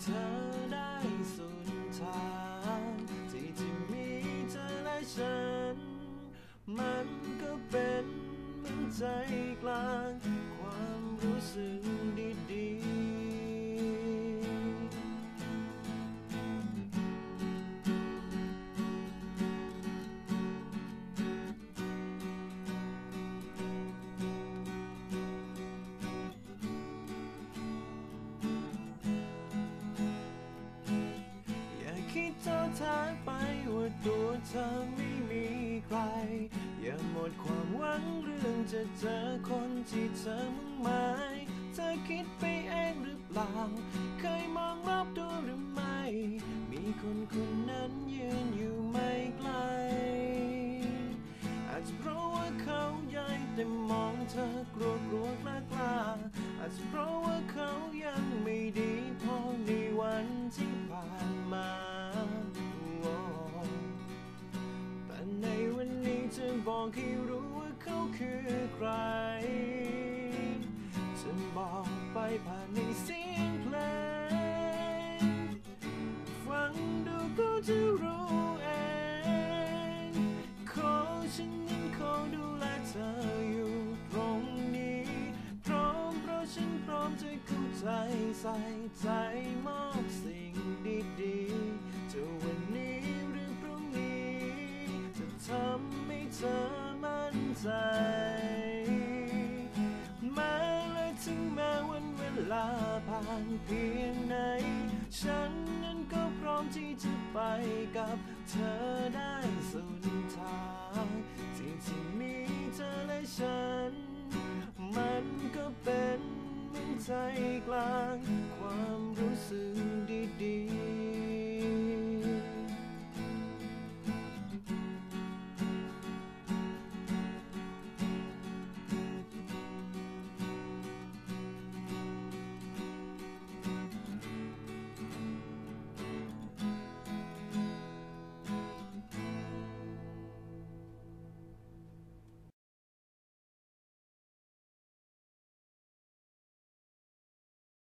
เธอได้สุดทางที่ที่มีเธอและฉัน มันก็เป็นเหมือนใจกลางความรู้สึกาคิดท้อแท้ไปว่าตัวเธอไม่มีใคร อย่าหมดความหวังเรื่องจะเจอคนที่เธอมุ่งหมาย เธอคิดไปเองหรือเปล่า เคยมองรอบตัวหรือไม่ มีคนคนนั้นยืนอยู่ไม่ไกล อาจจะเพราะว่าเขาใหญ่แต่มองเธอกลัวกลัวกล้ากล้าอาจจะเพราะว่าเขายังไม่ดี บอกให้รู้ว่าเขาคือใคร จะบอกไปผ่านในเสียงเพลง ฟังดูก็จะรู้เอง ขอฉันยังคงดูแลเธออยู่ตรงนี้ พร้อมเพราะฉันพร้อมจะเข้าใจใส่ใจมอบสิ่งดี ใจ แม้และถึงแม้วันเวลาผ่านเพียงไหน ฉันนั้นก็พร้อมที่จะไปกับเธอได้สุดทางที่ที่มีเธอและฉัน มันก็เป็นเหมือนใจกลาง ความรู้สึกดี